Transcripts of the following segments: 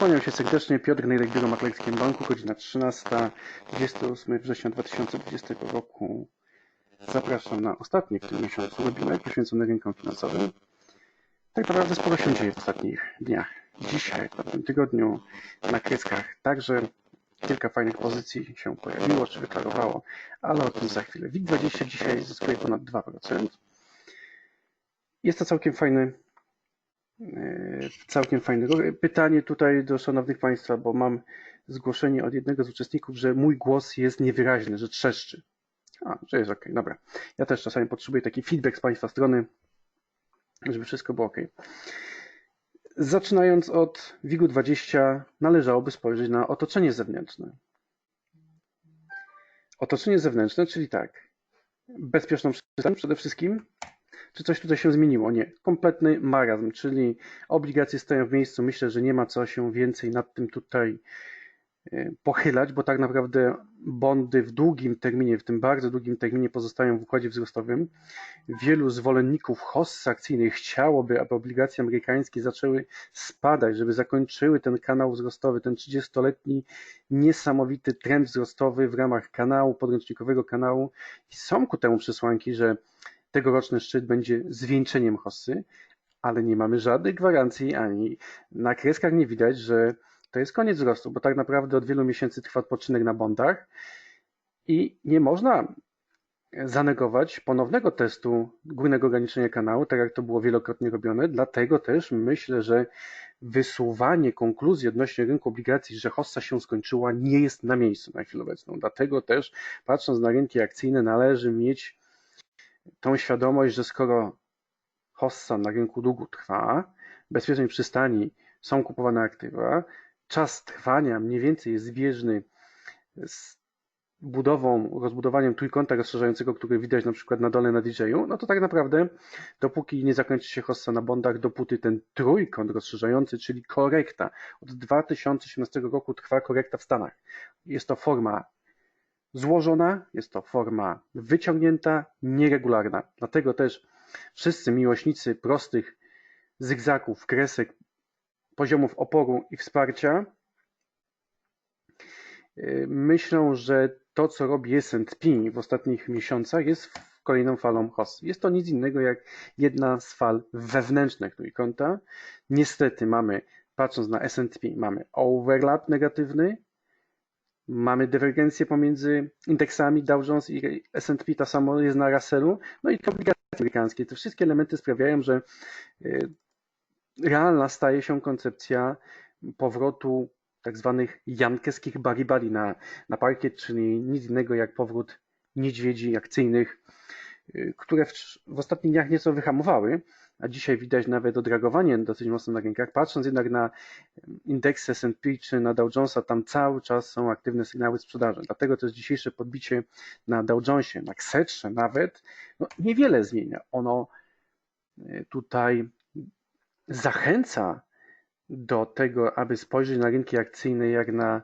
Kłaniam się serdecznie. Piotr Nejlek, Biuro Maklerskie Banku, godzina 13, 28 września 2020 roku. Zapraszam na ostatni w tym miesiącu webinar poświęcony rynkom finansowym. Tak naprawdę sporo się dzieje w ostatnich dniach. Dzisiaj, w tym tygodniu na kreskach także kilka fajnych pozycji się pojawiło, czy wyklarowało, ale o tym za chwilę. WIG20 dzisiaj zyskuje ponad 2%. Jest to całkiem fajny Całkiem fajny ruch. Pytanie tutaj do szanownych Państwa, bo mam zgłoszenie od jednego z uczestników, że mój głos jest niewyraźny, że trzeszczy. A, że jest ok, dobra. Ja też czasami potrzebuję taki feedback z Państwa strony, żeby wszystko było ok. Zaczynając od WIG-u 20, należałoby spojrzeć na otoczenie zewnętrzne. Otoczenie zewnętrzne, czyli tak, bezpieczną przestrzeń przede wszystkim, czy coś tutaj się zmieniło? Nie. Kompletny marazm, czyli obligacje stoją w miejscu. Myślę, że nie ma co się więcej nad tym tutaj e, pochylać, bo tak naprawdę bondy w długim terminie, w tym bardzo długim terminie pozostają w układzie wzrostowym. Wielu zwolenników hossy akcyjnych chciałoby, aby obligacje amerykańskie zaczęły spadać, żeby zakończyły ten kanał wzrostowy, ten 30-letni niesamowity trend wzrostowy w ramach kanału, podręcznikowego kanału. I są ku temu przesłanki, że tegoroczny szczyt będzie zwieńczeniem hossy, ale nie mamy żadnej gwarancji ani na kreskach nie widać, że to jest koniec wzrostu, bo tak naprawdę od wielu miesięcy trwa odpoczynek na bondach i nie można zanegować ponownego testu górnego ograniczenia kanału, tak jak to było wielokrotnie robione. Dlatego też myślę, że wysuwanie konkluzji odnośnie rynku obligacji, że hossa się skończyła, nie jest na miejscu na chwilę obecną. Dlatego też patrząc na rynki akcyjne należy mieć tą świadomość, że skoro hossa na rynku długu trwa, bezpiecznej przystani są kupowane aktywa, czas trwania mniej więcej jest zbieżny z budową, rozbudowaniem trójkąta rozszerzającego, który widać na przykład na dole na DJ-u, no to tak naprawdę dopóki nie zakończy się hossa na bondach, dopóty ten trójkąt rozszerzający, czyli korekta, od 2018 roku trwa korekta w Stanach. Jest to forma złożona, jest to forma wyciągnięta, nieregularna. Dlatego też wszyscy miłośnicy prostych zygzaków, kresek, poziomów oporu i wsparcia yy, myślą, że to, co robi S&P w ostatnich miesiącach jest kolejną falą HOS. Jest to nic innego jak jedna z fal wewnętrznych trójkąta. Niestety mamy, patrząc na S&P, mamy overlap negatywny, Mamy dywergencję pomiędzy indeksami Dow Jones i S&P, ta samo jest na Russellu, no i obligacje amerykańskie. Te wszystkie elementy sprawiają, że y, realna staje się koncepcja powrotu tak zwanych jankeskich baribali na, na parkiet, czyli nic innego jak powrót niedźwiedzi akcyjnych, y, które w, w ostatnich dniach nieco wyhamowały, a dzisiaj widać nawet odragowanie dosyć mocno na rynkach. Patrząc jednak na indeksy S&P czy na Dow Jonesa, tam cały czas są aktywne sygnały sprzedaży. Dlatego też dzisiejsze podbicie na Dow Jonesie, na Ksetrze nawet, no niewiele zmienia. Ono e, tutaj zachęca do tego, aby spojrzeć na rynki akcyjne jak na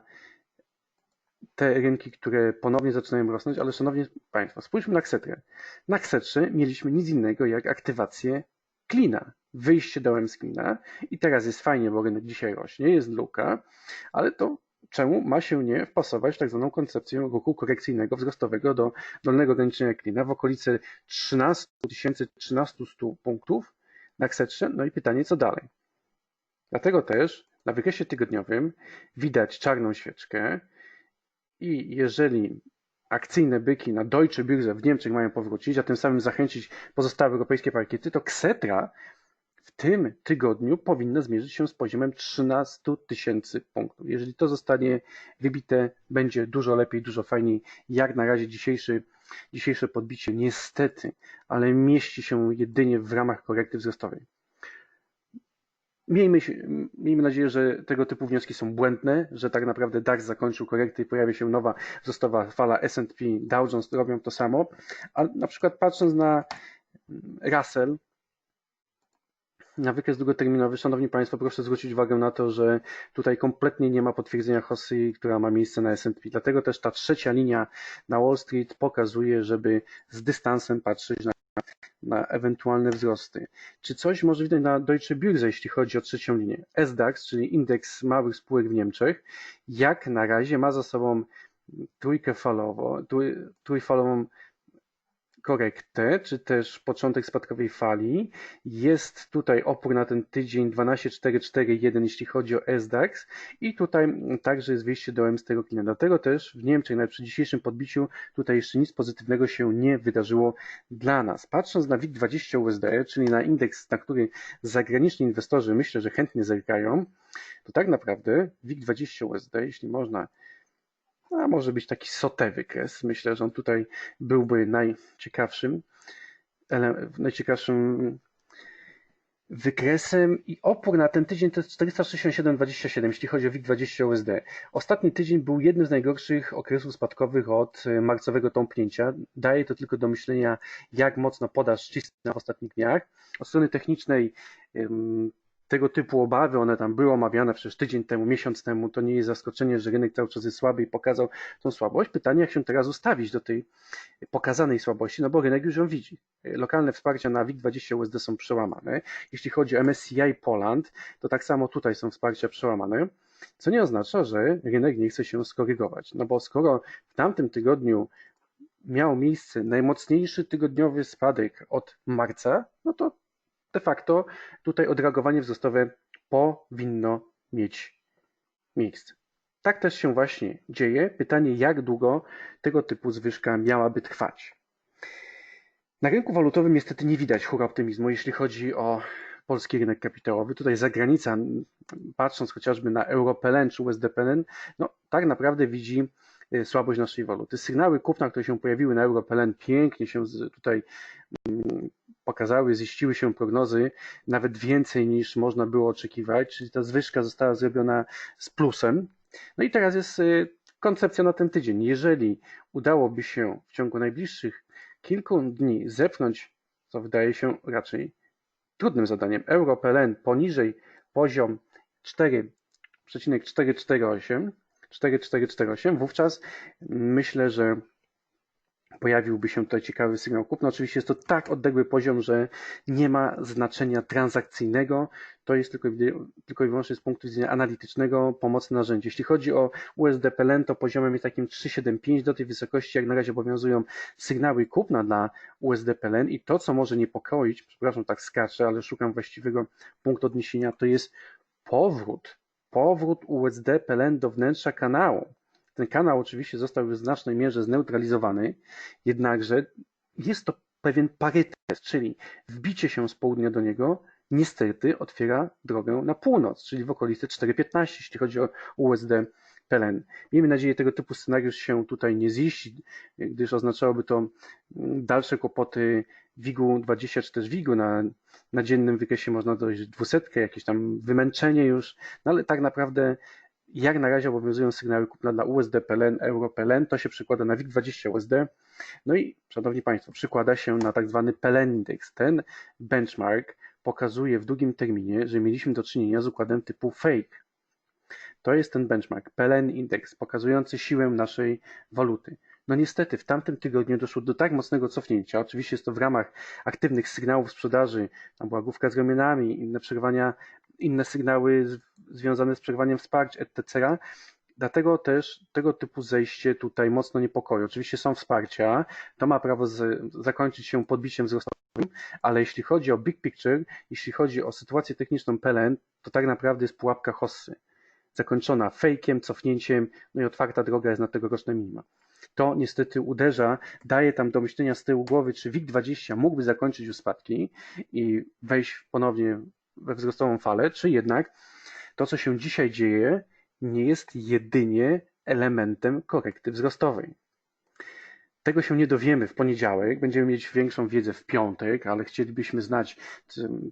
te rynki, które ponownie zaczynają rosnąć, ale szanowni Państwo, spójrzmy na Ksetrę. Na Ksetrze mieliśmy nic innego jak aktywację klina, wyjście dołem z klina. I teraz jest fajnie, bo rynek dzisiaj rośnie, jest luka, ale to czemu ma się nie wpasować tak zwaną koncepcję ruchu korekcyjnego wzrostowego do dolnego ograniczenia klina w okolicy 13 1300 punktów na ksetrze, no i pytanie co dalej. Dlatego też na wykresie tygodniowym widać czarną świeczkę i jeżeli akcyjne byki na Deutsche Börse w Niemczech mają powrócić, a tym samym zachęcić pozostałe europejskie parkiety, to Ksetra w tym tygodniu powinna zmierzyć się z poziomem 13 tysięcy punktów. Jeżeli to zostanie wybite, będzie dużo lepiej, dużo fajniej. Jak na razie dzisiejszy, dzisiejsze podbicie niestety, ale mieści się jedynie w ramach korekty wzrostowej. Miejmy, miejmy nadzieję, że tego typu wnioski są błędne, że tak naprawdę DAX zakończył korektę i pojawia się nowa wzrostowa fala S&P, Dow Jones robią to samo, a na przykład patrząc na Russell, na wykres długoterminowy, Szanowni Państwo, proszę zwrócić uwagę na to, że tutaj kompletnie nie ma potwierdzenia Hossy, która ma miejsce na S&P. Dlatego też ta trzecia linia na Wall Street pokazuje, żeby z dystansem patrzeć na na ewentualne wzrosty. Czy coś może widać na Deutsche Börse, jeśli chodzi o trzecią linię? SDAX, czyli indeks małych spółek w Niemczech, jak na razie ma za sobą trójkę falowo, trój, trójfalową korektę, czy też początek spadkowej fali. Jest tutaj opór na ten tydzień 12,441, jeśli chodzi o SDAX i tutaj także jest wyjście dołem z tego klina. Dlatego też w Niemczech, nawet przy dzisiejszym podbiciu, tutaj jeszcze nic pozytywnego się nie wydarzyło dla nas. Patrząc na WIG20 USD, czyli na indeks, na który zagraniczni inwestorzy myślę, że chętnie zerkają, to tak naprawdę WIG20 USD, jeśli można a może być taki sote wykres. Myślę, że on tutaj byłby najciekawszym, najciekawszym wykresem i opór na ten tydzień to jest 467,27, jeśli chodzi o WIG20 USD. Ostatni tydzień był jednym z najgorszych okresów spadkowych od marcowego tąpnięcia. Daje to tylko do myślenia, jak mocno podaż cisnął w ostatnich dniach. Od strony technicznej tego typu obawy, one tam były omawiane przecież tydzień temu, miesiąc temu, to nie jest zaskoczenie, że rynek cały czas jest słaby i pokazał tą słabość. Pytanie, jak się teraz ustawić do tej pokazanej słabości, no bo rynek już ją widzi. Lokalne wsparcia na WIG20 USD są przełamane. Jeśli chodzi o MSCI Poland, to tak samo tutaj są wsparcia przełamane, co nie oznacza, że rynek nie chce się skorygować. No bo skoro w tamtym tygodniu miał miejsce najmocniejszy tygodniowy spadek od marca, no to de facto tutaj odreagowanie wzrostowe powinno mieć miejsce. Tak też się właśnie dzieje. Pytanie, jak długo tego typu zwyżka miałaby trwać. Na rynku walutowym niestety nie widać hura optymizmu, jeśli chodzi o polski rynek kapitałowy. Tutaj zagranica, patrząc chociażby na EuroPLN czy USDPLN, no tak naprawdę widzi y, słabość naszej waluty. Sygnały kupna, które się pojawiły na EuroPLN pięknie się tutaj mm, pokazały, ziściły się prognozy nawet więcej niż można było oczekiwać, czyli ta zwyżka została zrobiona z plusem. No i teraz jest y, koncepcja na ten tydzień. Jeżeli udałoby się w ciągu najbliższych kilku dni zepchnąć, co wydaje się raczej trudnym zadaniem, euro PLN poniżej poziom 4,448, 4,448, wówczas myślę, że pojawiłby się tutaj ciekawy sygnał kupna. Oczywiście jest to tak odległy poziom, że nie ma znaczenia transakcyjnego. To jest tylko, tylko i wyłącznie z punktu widzenia analitycznego pomocne narzędzie. Jeśli chodzi o USD PLN, to poziomem jest takim 3,75 do tej wysokości, jak na razie obowiązują sygnały kupna dla USD PLN i to, co może niepokoić, przepraszam, tak skaczę, ale szukam właściwego punktu odniesienia, to jest powrót, powrót USD PLN do wnętrza kanału. Ten kanał oczywiście został w znacznej mierze zneutralizowany, jednakże jest to pewien parytet, czyli wbicie się z południa do niego niestety otwiera drogę na północ, czyli w okolicy 4,15, jeśli chodzi o USD PLN. Miejmy nadzieję, tego typu scenariusz się tutaj nie ziści, gdyż oznaczałoby to dalsze kłopoty WIG-u 20 czy też WIG-u na, na dziennym wykresie można dojść dwusetkę, jakieś tam wymęczenie już, no ale tak naprawdę jak na razie obowiązują sygnały kupna dla USD, PLN, Euro, PLN, to się przykłada na WIG20 USD. No i, szanowni Państwo, przykłada się na tak zwany PLN Index. Ten benchmark pokazuje w długim terminie, że mieliśmy do czynienia z układem typu fake. To jest ten benchmark, PLN Index, pokazujący siłę naszej waluty. No niestety w tamtym tygodniu doszło do tak mocnego cofnięcia. Oczywiście jest to w ramach aktywnych sygnałów sprzedaży, tam była główka z ramionami, inne przerwania, inne sygnały związane z przerwaniem wsparć, etc. Dlatego też tego typu zejście tutaj mocno niepokoi. Oczywiście są wsparcia, to ma prawo z, zakończyć się podbiciem wzrostowym, ale jeśli chodzi o big picture, jeśli chodzi o sytuację techniczną PLN, to tak naprawdę jest pułapka hossy. Zakończona fejkiem, cofnięciem, no i otwarta droga jest na tegoroczne minima to niestety uderza, daje tam do myślenia z tyłu głowy, czy WIG20 mógłby zakończyć już spadki i wejść ponownie we wzrostową falę, czy jednak to, co się dzisiaj dzieje, nie jest jedynie elementem korekty wzrostowej. Tego się nie dowiemy w poniedziałek, będziemy mieć większą wiedzę w piątek, ale chcielibyśmy znać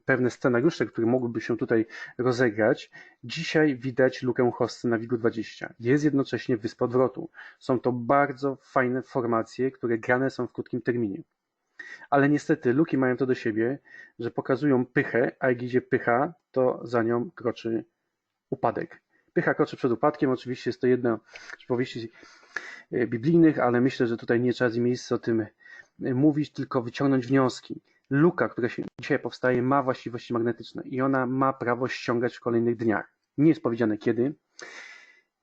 pewne scenariusze, które mogłyby się tutaj rozegrać. Dzisiaj widać lukę hossy na WIG-20. Jest jednocześnie wyspa odwrotu. Są to bardzo fajne formacje, które grane są w krótkim terminie. Ale niestety luki mają to do siebie, że pokazują pychę, a jak idzie pycha, to za nią kroczy upadek. Pycha kroczy przed upadkiem, oczywiście jest to jedna z powieści E, biblijnych, ale myślę, że tutaj nie czas i miejsce o tym mówić, tylko wyciągnąć wnioski. Luka, która się dzisiaj powstaje, ma właściwości magnetyczne i ona ma prawo ściągać w kolejnych dniach. Nie jest powiedziane kiedy.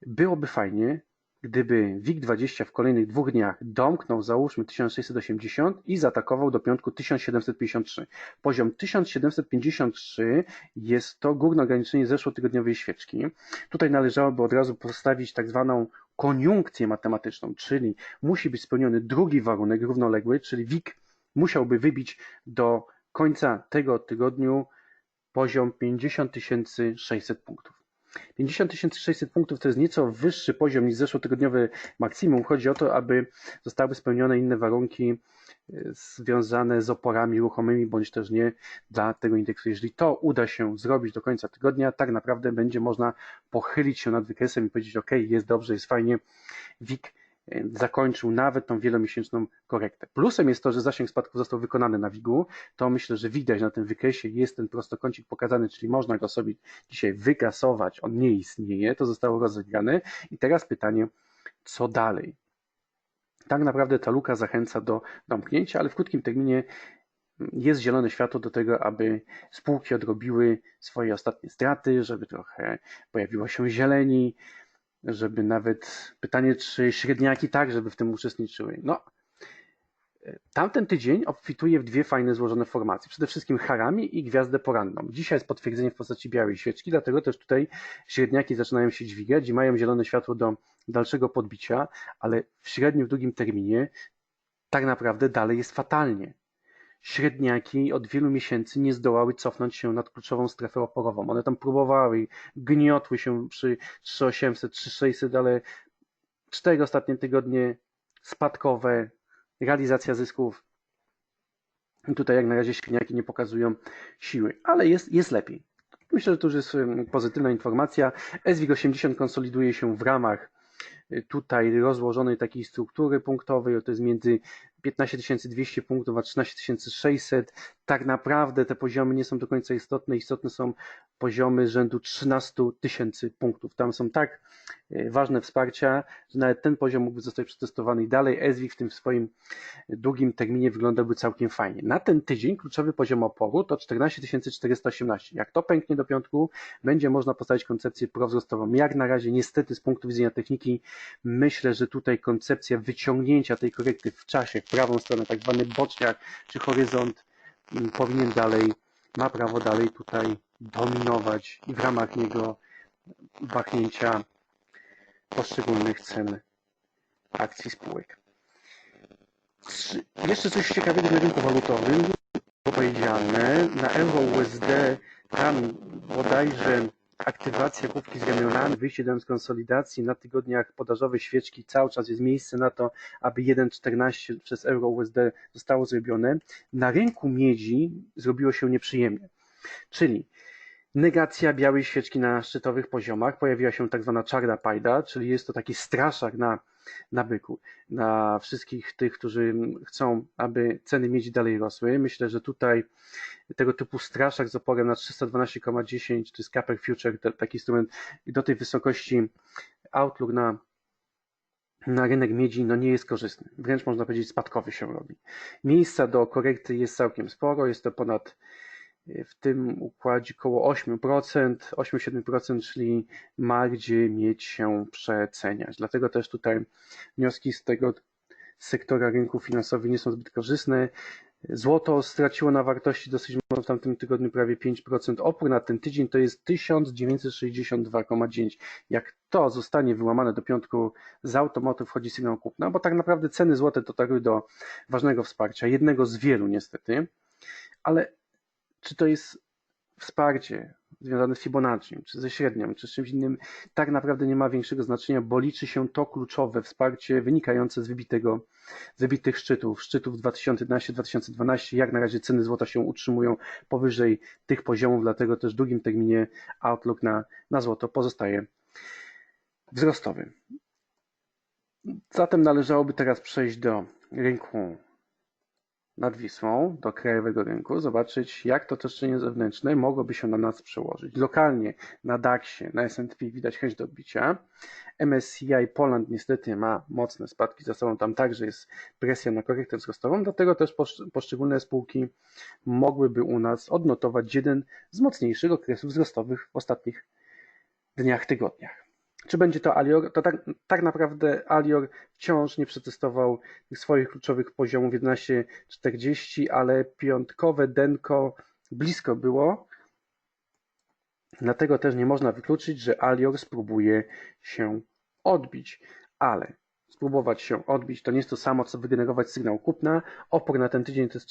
Byłoby fajnie, gdyby WIG-20 w kolejnych dwóch dniach domknął załóżmy 1680 i zaatakował do piątku 1753. Poziom 1753 jest to górne ograniczenie zeszłotygodniowej świeczki. Tutaj należałoby od razu postawić tak zwaną koniunkcję matematyczną, czyli musi być spełniony drugi warunek równoległy, czyli WIG musiałby wybić do końca tego tygodniu poziom 50 600 punktów. 50 600 punktów to jest nieco wyższy poziom niż zeszłotygodniowy maksimum. Chodzi o to, aby zostały spełnione inne warunki e, związane z oporami ruchomymi, bądź też nie dla tego indeksu. Jeżeli to uda się zrobić do końca tygodnia, tak naprawdę będzie można pochylić się nad wykresem i powiedzieć, ok, jest dobrze, jest fajnie, WIG zakończył nawet tą wielomiesięczną korektę. Plusem jest to, że zasięg spadków został wykonany na WIG-u. To myślę, że widać na tym wykresie, jest ten prostokącik pokazany, czyli można go sobie dzisiaj wykasować. On nie istnieje, to zostało rozegrane. I teraz pytanie, co dalej? Tak naprawdę ta luka zachęca do domknięcia, ale w krótkim terminie jest zielone światło do tego, aby spółki odrobiły swoje ostatnie straty, żeby trochę pojawiło się zieleni, żeby nawet pytanie, czy średniaki tak, żeby w tym uczestniczyły. No, tamten tydzień obfituje w dwie fajne złożone formacje. Przede wszystkim harami i gwiazdę poranną. Dzisiaj jest potwierdzenie w postaci białej świeczki, dlatego też tutaj średniaki zaczynają się dźwigać i mają zielone światło do dalszego podbicia, ale w średnim, w długim terminie tak naprawdę dalej jest fatalnie średniaki od wielu miesięcy nie zdołały cofnąć się nad kluczową strefę oporową. One tam próbowały, gniotły się przy 3800, 3600, ale cztery ostatnie tygodnie spadkowe, realizacja zysków. I tutaj jak na razie średniaki nie pokazują siły, ale jest, jest lepiej. Myślę, że to już jest pozytywna informacja. SWIG 80 konsoliduje się w ramach tutaj rozłożonej takiej struktury punktowej, to jest między 15 200 punktów, a 13 600. Tak naprawdę te poziomy nie są do końca istotne. Istotne są poziomy rzędu 13 tysięcy punktów. Tam są tak e, ważne wsparcia, że nawet ten poziom mógłby zostać przetestowany i dalej SWIG w tym swoim długim terminie wyglądałby całkiem fajnie. Na ten tydzień kluczowy poziom oporu to 14 418. Jak to pęknie do piątku, będzie można postawić koncepcję prowzrostową. Jak na razie niestety z punktu widzenia techniki myślę, że tutaj koncepcja wyciągnięcia tej korekty w czasie, prawą stronę, tak zwany boczniak czy horyzont mm, powinien dalej, ma prawo dalej tutaj dominować i w ramach niego wahnięcia poszczególnych cen akcji spółek. Jeszcze coś ciekawego na rynku walutowym powiedziane. Na euro USD tam bodajże aktywacja główki z ramionami, wyjście do konsolidacji na tygodniach podażowej świeczki, cały czas jest miejsce na to, aby 1,14 przez euro USD zostało zrobione. Na rynku miedzi zrobiło się nieprzyjemnie. Czyli negacja białej świeczki na szczytowych poziomach, pojawiła się tak zwana czarna pajda, czyli jest to taki straszak na na byku, na wszystkich tych, którzy chcą, aby ceny miedzi dalej rosły. Myślę, że tutaj tego typu straszak z oporem na 312,10 to jest Capper Future, taki instrument do tej wysokości outlook na na rynek miedzi no nie jest korzystny. Wręcz można powiedzieć spadkowy się robi. Miejsca do korekty jest całkiem sporo, jest to ponad w tym układzie około 8%, 8-7%, czyli ma gdzie mieć się przeceniać. Dlatego też tutaj wnioski z tego sektora rynków finansowych nie są zbyt korzystne. Złoto straciło na wartości dosyć mocno w tamtym tygodniu prawie 5%. Opór na ten tydzień to jest 1962,9. Jak to zostanie wyłamane do piątku, z automatu wchodzi sygnał kupna, bo tak naprawdę ceny złote dotarły do ważnego wsparcia, jednego z wielu niestety, ale czy to jest wsparcie związane z Fibonacci, czy ze średnią, czy z czymś innym, tak naprawdę nie ma większego znaczenia, bo liczy się to kluczowe wsparcie wynikające z wybitego, z wybitych szczytów, szczytów 2011-2012. Jak na razie ceny złota się utrzymują powyżej tych poziomów, dlatego też w długim terminie outlook na, na złoto pozostaje wzrostowy. Zatem należałoby teraz przejść do rynku nad Wisłą do krajowego rynku, zobaczyć jak to czyszczenie zewnętrzne mogłoby się na nas przełożyć. Lokalnie na DAX-ie, na S&P widać chęć do odbicia. MSCI Poland niestety ma mocne spadki za sobą, tam także jest presja na korektę wzrostową, dlatego też poszczególne spółki mogłyby u nas odnotować jeden z mocniejszych okresów wzrostowych w ostatnich dniach, tygodniach. Czy będzie to Alior? To tak, tak naprawdę Alior wciąż nie przetestował swoich kluczowych poziomów 11,40, ale piątkowe Denko blisko było. Dlatego też nie można wykluczyć, że Alior spróbuje się odbić, ale spróbować się odbić to nie jest to samo, co wygenerować sygnał kupna. Opór na ten tydzień to jest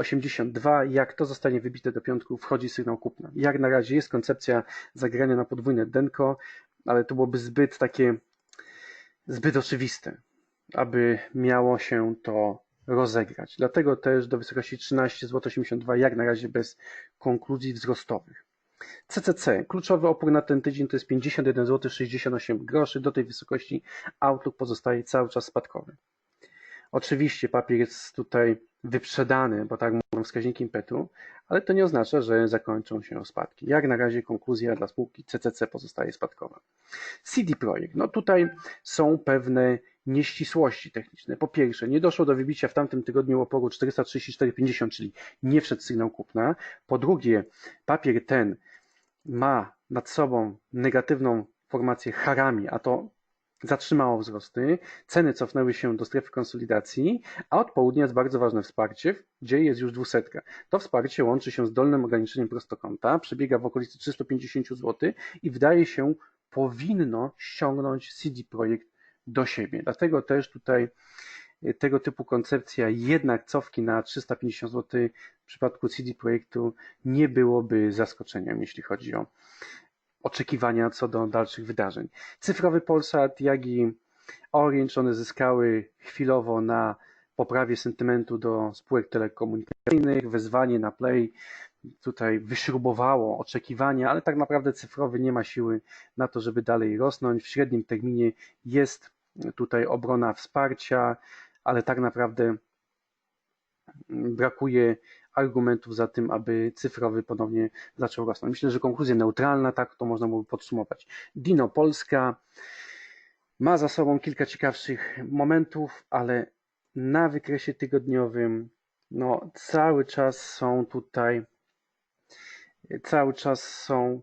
13,82. Jak to zostanie wybite do piątku, wchodzi sygnał kupna. Jak na razie jest koncepcja zagrania na podwójne denko, ale to byłoby zbyt takie, zbyt oczywiste, aby miało się to rozegrać. Dlatego też do wysokości 13,82 zł jak na razie bez konkluzji wzrostowych. CCC, kluczowy opór na ten tydzień to jest 51 zł 68 groszy. Do tej wysokości Outlook pozostaje cały czas spadkowy. Oczywiście papier jest tutaj wyprzedany, bo tak mówią wskaźniki impetu, ale to nie oznacza, że zakończą się spadki. Jak na razie konkluzja dla spółki CCC pozostaje spadkowa. CD Projekt, no tutaj są pewne nieścisłości techniczne. Po pierwsze, nie doszło do wybicia w tamtym tygodniu oporu 434,50, czyli nie wszedł sygnał kupna. Po drugie, papier ten ma nad sobą negatywną formację harami, a to zatrzymało wzrosty, ceny cofnęły się do strefy konsolidacji, a od południa jest bardzo ważne wsparcie, gdzie jest już dwusetka. To wsparcie łączy się z dolnym ograniczeniem prostokąta, przebiega w okolicy 350 zł i wydaje się powinno ściągnąć CD Projekt do siebie. Dlatego też tutaj e, tego typu koncepcja jednak cofki na 350 zł w przypadku CD Projektu nie byłoby zaskoczeniem, jeśli chodzi o oczekiwania co do dalszych wydarzeń. Cyfrowy Polsat, jak i Orange, one zyskały chwilowo na poprawie sentymentu do spółek telekomunikacyjnych, wezwanie na Play tutaj wyśrubowało oczekiwania, ale tak naprawdę cyfrowy nie ma siły na to, żeby dalej rosnąć. W średnim terminie jest tutaj obrona wsparcia, ale tak naprawdę brakuje argumentów za tym, aby cyfrowy ponownie zaczął rosnąć. Myślę, że konkluzja neutralna, tak to można byłoby podsumować. Dino Polska ma za sobą kilka ciekawszych momentów, ale na wykresie tygodniowym no, cały czas są tutaj cały czas są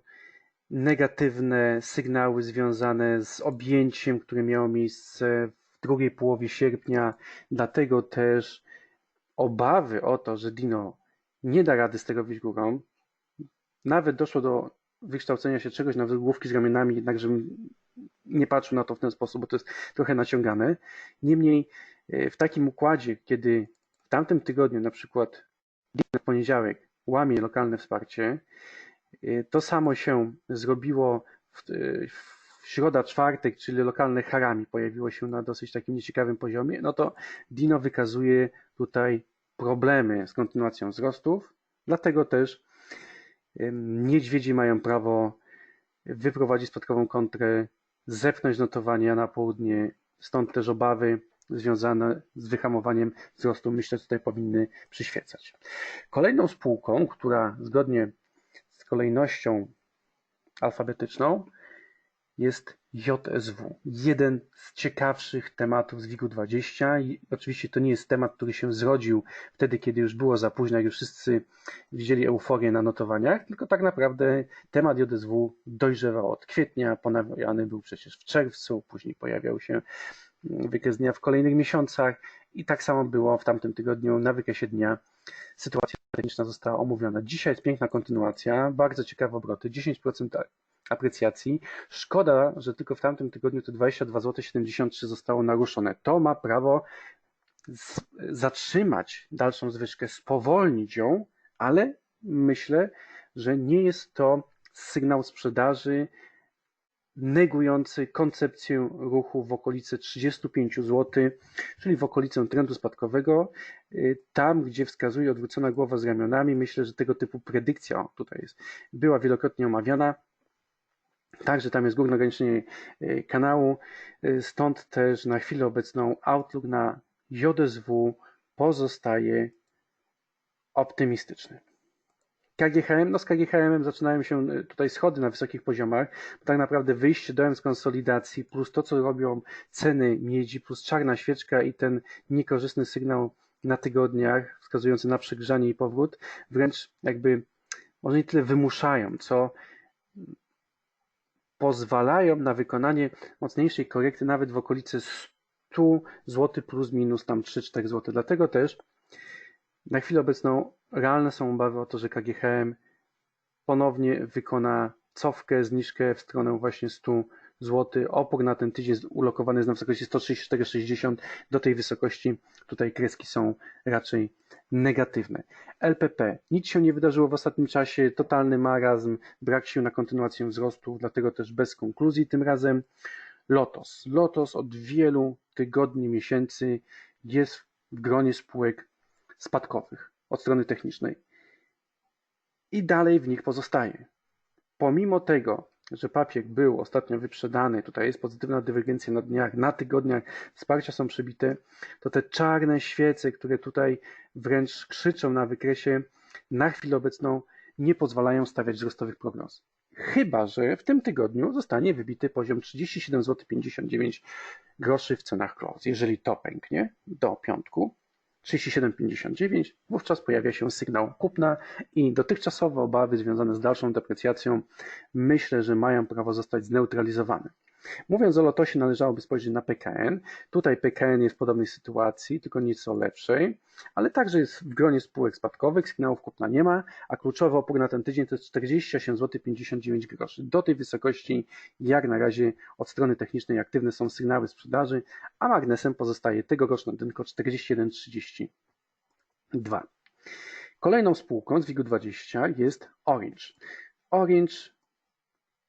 negatywne sygnały związane z objęciem, które miało miejsce w drugiej połowie sierpnia. Dlatego też obawy o to, że Dino nie da rady wyjść górą, nawet doszło do wykształcenia się czegoś na główki z ramionami, jednakże nie patrzył na to w ten sposób, bo to jest trochę naciągane. Niemniej e, w takim układzie, kiedy w tamtym tygodniu na przykład w poniedziałek łamie lokalne wsparcie, e, to samo się zrobiło w, e, w środa, czwartek, czyli lokalne harami pojawiło się na dosyć takim nieciekawym poziomie, no to Dino wykazuje tutaj problemy z kontynuacją wzrostów, dlatego też niedźwiedzi mają prawo wyprowadzić spadkową kontrę, zepchnąć notowania na południe, stąd też obawy związane z wyhamowaniem wzrostu, myślę, tutaj powinny przyświecać. Kolejną spółką, która zgodnie z kolejnością alfabetyczną jest JSW. Jeden z ciekawszych tematów z WIG-20. I oczywiście to nie jest temat, który się zrodził wtedy, kiedy już było za późno, jak już wszyscy widzieli euforię na notowaniach, tylko tak naprawdę temat JSW dojrzewał od kwietnia, ponawiany był przecież w czerwcu, później pojawiał się wykres dnia w kolejnych miesiącach i tak samo było w tamtym tygodniu na wykresie dnia. Sytuacja techniczna została omówiona. Dzisiaj jest piękna kontynuacja, bardzo ciekawe obroty, 10% aprecjacji. Szkoda, że tylko w tamtym tygodniu te 22 zł 73 zostało naruszone. To ma prawo zatrzymać dalszą zwyżkę, spowolnić ją, ale myślę, że nie jest to sygnał sprzedaży negujący koncepcję ruchu w okolicy 35 zł, czyli w okolicę trendu spadkowego. Tam, gdzie wskazuje odwrócona głowa z ramionami, myślę, że tego typu predykcja, tutaj jest, była wielokrotnie omawiana, Także tam jest górne ograniczenie e, kanału, e, stąd też na chwilę obecną outlook na JSW pozostaje optymistyczny. KGHM, no z KGHM zaczynają się e, tutaj schody na wysokich poziomach, bo tak naprawdę wyjście dołem z konsolidacji, plus to, co robią ceny miedzi, plus czarna świeczka i ten niekorzystny sygnał na tygodniach, wskazujący na przegrzanie i powrót, wręcz jakby może nie tyle wymuszają, co pozwalają na wykonanie mocniejszej korekty nawet w okolicy 100 zł plus minus tam 3-4 zł. Dlatego też na chwilę obecną realne są obawy o to, że KGHM ponownie wykona cofkę, zniżkę w stronę właśnie 100 zł. Opór na ten tydzień ulokowany jest na wysokości 134,60. Do tej wysokości tutaj kreski są raczej negatywne. LPP. Nic się nie wydarzyło w ostatnim czasie. Totalny marazm, brak sił na kontynuację wzrostu, dlatego też bez konkluzji tym razem. Lotos. Lotos od wielu tygodni, miesięcy jest w gronie spółek spadkowych od strony technicznej i dalej w nich pozostaje. Pomimo tego, że papier był ostatnio wyprzedany, tutaj jest pozytywna dywergencja na dniach, na tygodniach, wsparcia są przebite, to te czarne świece, które tutaj wręcz krzyczą na wykresie, na chwilę obecną nie pozwalają stawiać wzrostowych prognoz. Chyba, że w tym tygodniu zostanie wybity poziom 37,59 zł w cenach close. Jeżeli to pęknie do piątku, 37,59, wówczas pojawia się sygnał kupna i dotychczasowe obawy związane z dalszą deprecjacją myślę, że mają prawo zostać zneutralizowane. Mówiąc o Lotosie, należałoby spojrzeć na PKN. Tutaj PKN jest w podobnej sytuacji, tylko nieco lepszej, ale także jest w gronie spółek spadkowych, sygnałów kupna nie ma, a kluczowy opór na ten tydzień to jest 48 zł 59 groszy. Do tej wysokości jak na razie od strony technicznej aktywne są sygnały sprzedaży, a magnesem pozostaje tegoroczne dynko 41,32. Kolejną spółką z WIG-20 jest Orange. Orange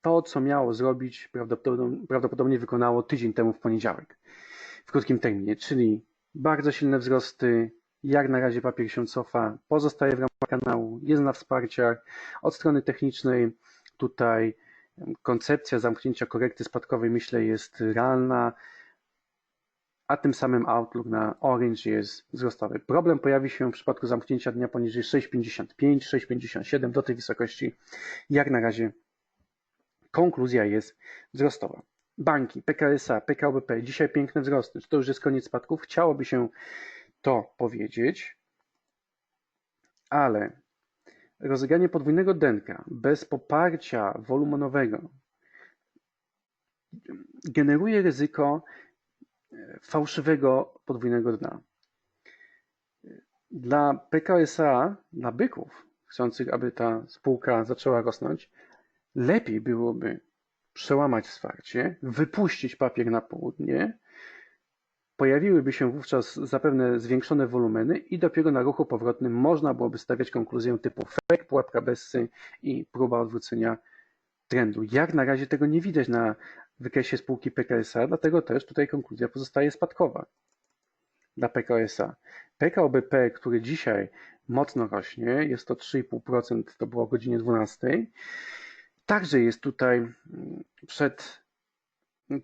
to, co miało zrobić, prawdopodobnie, wykonało tydzień temu w poniedziałek, w krótkim terminie, czyli bardzo silne wzrosty, jak na razie papier się cofa, pozostaje w ramach kanału, jest na wsparciach. Od strony technicznej tutaj koncepcja zamknięcia korekty spadkowej myślę jest realna, a tym samym outlook na Orange jest wzrostowy. Problem pojawi się w przypadku zamknięcia dnia poniżej 6,55, 6,57 do tej wysokości jak na razie konkluzja jest wzrostowa. Banki, PKSA, PKBP, dzisiaj piękne wzrosty. Czy to już jest koniec spadków? Chciałoby się to powiedzieć, ale rozegranie podwójnego denka bez poparcia wolumenowego generuje ryzyko e, fałszywego podwójnego dna. Dla PKSA, dla byków, chcących, aby ta spółka zaczęła rosnąć, Lepiej byłoby przełamać wsparcie, wypuścić papier na południe, pojawiłyby się wówczas zapewne zwiększone wolumeny i dopiero na ruchu powrotnym można byłoby stawiać konkluzję typu fake, pułapka Bessy i próba odwrócenia trendu. Jak na razie tego nie widać na wykresie spółki PKSA, dlatego też tutaj konkluzja pozostaje spadkowa dla PKSA. PKOBP, który dzisiaj mocno rośnie, jest to 3,5%, to było o godzinie 12, Także jest tutaj mm, przed,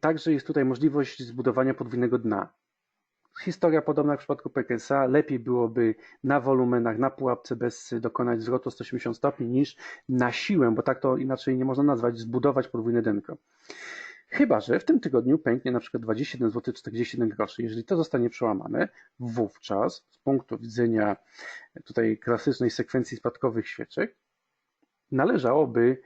także jest tutaj możliwość zbudowania podwójnego dna. Historia podobna jak w przypadku PKSA. Lepiej byłoby na wolumenach, na pułapce bez dokonać zwrotu 180 stopni niż na siłę, bo tak to inaczej nie można nazwać, zbudować podwójne denko. Chyba, że w tym tygodniu pęknie na przykład 21 zł 41 groszy. Jeżeli to zostanie przełamane, wówczas z punktu widzenia tutaj klasycznej sekwencji spadkowych świeczek należałoby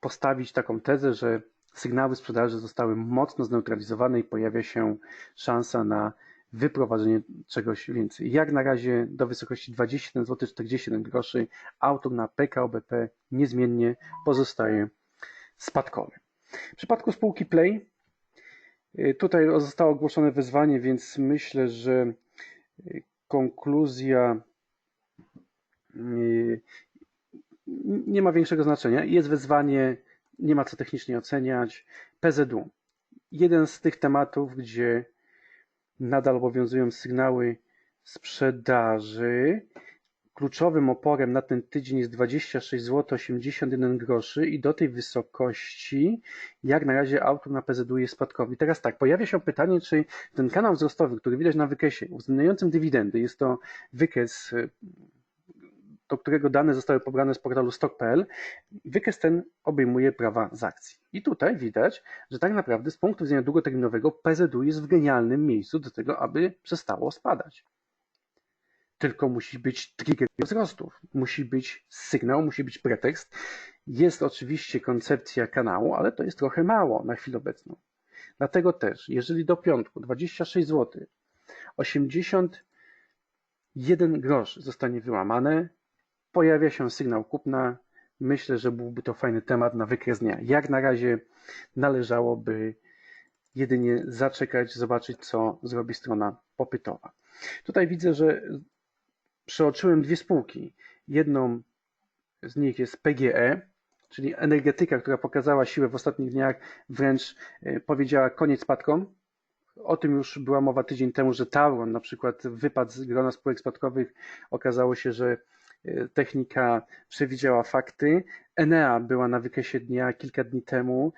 postawić taką tezę, że sygnały sprzedaży zostały mocno zneutralizowane i pojawia się szansa na wyprowadzenie czegoś więcej. Jak na razie do wysokości 21 zł 47 groszy auto na PKO BP niezmiennie pozostaje spadkowy. W przypadku spółki Play y, tutaj zostało ogłoszone wezwanie, więc myślę, że y, konkluzja y, nie ma większego znaczenia. Jest wezwanie, nie ma co technicznie oceniać. PZU. Jeden z tych tematów, gdzie nadal obowiązują sygnały sprzedaży. kluczowym oporem na ten tydzień jest 26 zł 81 groszy i do tej wysokości jak na razie autor na PZU jest spadkowy. Teraz tak, pojawia się pytanie, czy ten kanał wzrostowy, który widać na wykesie, uwzględniającym dywidendy, jest to wykres do którego dane zostały pobrane z portalu stock.pl, wykres ten obejmuje prawa z akcji. I tutaj widać, że tak naprawdę z punktu widzenia długoterminowego PZU jest w genialnym miejscu do tego, aby przestało spadać. Tylko musi być trigger wzrostów, musi być sygnał, musi być pretekst. Jest oczywiście koncepcja kanału, ale to jest trochę mało na chwilę obecną. Dlatego też, jeżeli do piątku 26 zł 81 grosz zostanie wyłamane, pojawia się sygnał kupna. Myślę, że byłby to fajny temat na wykres dnia. Jak na razie należałoby jedynie zaczekać, zobaczyć, co zrobi strona popytowa. Tutaj widzę, że przeoczyłem dwie spółki. Jedną z nich jest PGE, czyli energetyka, która pokazała siłę w ostatnich dniach, wręcz e, powiedziała koniec spadkom. O tym już była mowa tydzień temu, że Tauron na przykład wypadł z grona spółek spadkowych. Okazało się, że technika przewidziała fakty. Enea była na wykresie dnia kilka dni temu.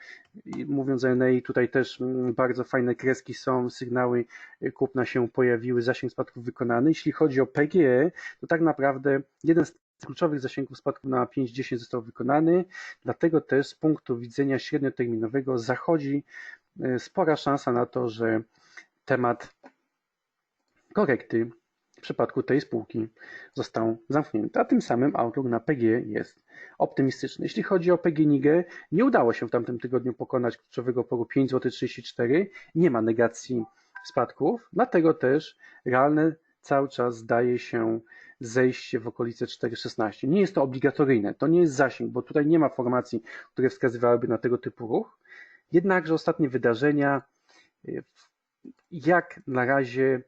Mówiąc o Enei, tutaj też mm, bardzo fajne kreski są, sygnały e, kupna się pojawiły, zasięg spadków wykonany. Jeśli chodzi o PGE, to tak naprawdę jeden z kluczowych zasięgów spadków na 5-10 został wykonany, dlatego też z punktu widzenia średnioterminowego zachodzi e, spora szansa na to, że temat korekty przypadku tej spółki został zamknięty, a tym samym outlook na PG jest optymistyczny. Jeśli chodzi o PGNiG, nie udało się w tamtym tygodniu pokonać kluczowego oporu 5,34 nie ma negacji spadków, dlatego też realne cały czas zdaje się zejście w okolice 4,16. Nie jest to obligatoryjne, to nie jest zasięg, bo tutaj nie ma formacji, które wskazywałyby na tego typu ruch. Jednakże ostatnie wydarzenia, jak na razie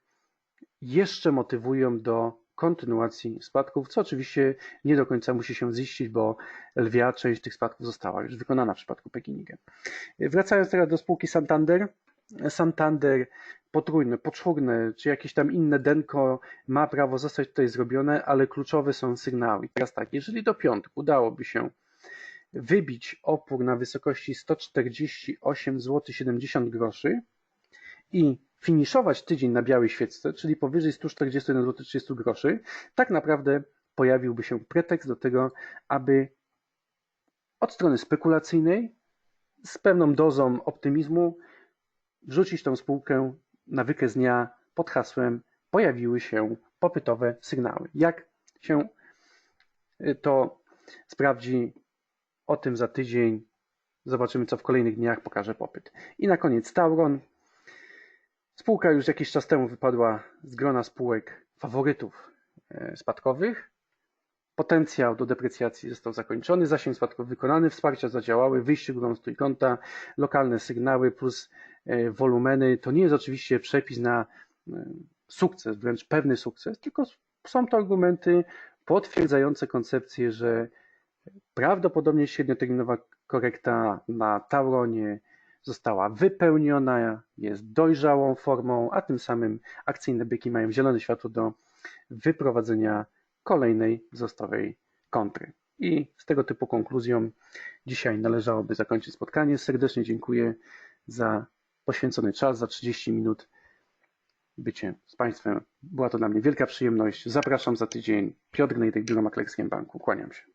jeszcze motywują do kontynuacji spadków, co oczywiście nie do końca musi się ziścić, bo lwia część tych spadków została już wykonana w przypadku Pekinigiem. Wracając teraz do spółki Santander. Santander potrójne, poczwórne, czy jakieś tam inne denko ma prawo zostać tutaj zrobione, ale kluczowe są sygnały. Teraz tak, jeżeli do piątku udałoby się wybić opór na wysokości 148 zł 70 groszy i finiszować tydzień na białej świeczce, czyli powyżej 141 zł 30 groszy, tak naprawdę pojawiłby się pretekst do tego, aby od strony spekulacyjnej z pewną dozą optymizmu wrzucić tą spółkę na wykres dnia pod hasłem pojawiły się popytowe sygnały. Jak się y, to sprawdzi, o tym za tydzień. Zobaczymy, co w kolejnych dniach pokaże popyt. I na koniec Tauron. Spółka już jakiś czas temu wypadła z grona spółek faworytów e, spadkowych. Potencjał do deprecjacji został zakończony, zasięg spadkowy wykonany, wsparcia zadziałały, wyjście górą z trójkąta, lokalne sygnały plus e, wolumeny. To nie jest oczywiście przepis na e, sukces, wręcz pewny sukces, tylko są to argumenty potwierdzające koncepcję, że prawdopodobnie średnioterminowa korekta na Tauronie została wypełniona, jest dojrzałą formą, a tym samym akcyjne byki mają zielone światło do wyprowadzenia kolejnej wzrostowej kontry. I z tego typu konkluzją dzisiaj należałoby zakończyć spotkanie. Serdecznie dziękuję za poświęcony czas, za 30 minut bycie z Państwem. Była to dla mnie wielka przyjemność. Zapraszam za tydzień. Piotr Gnejdek, Biuro Maklerskie Banku. Kłaniam się.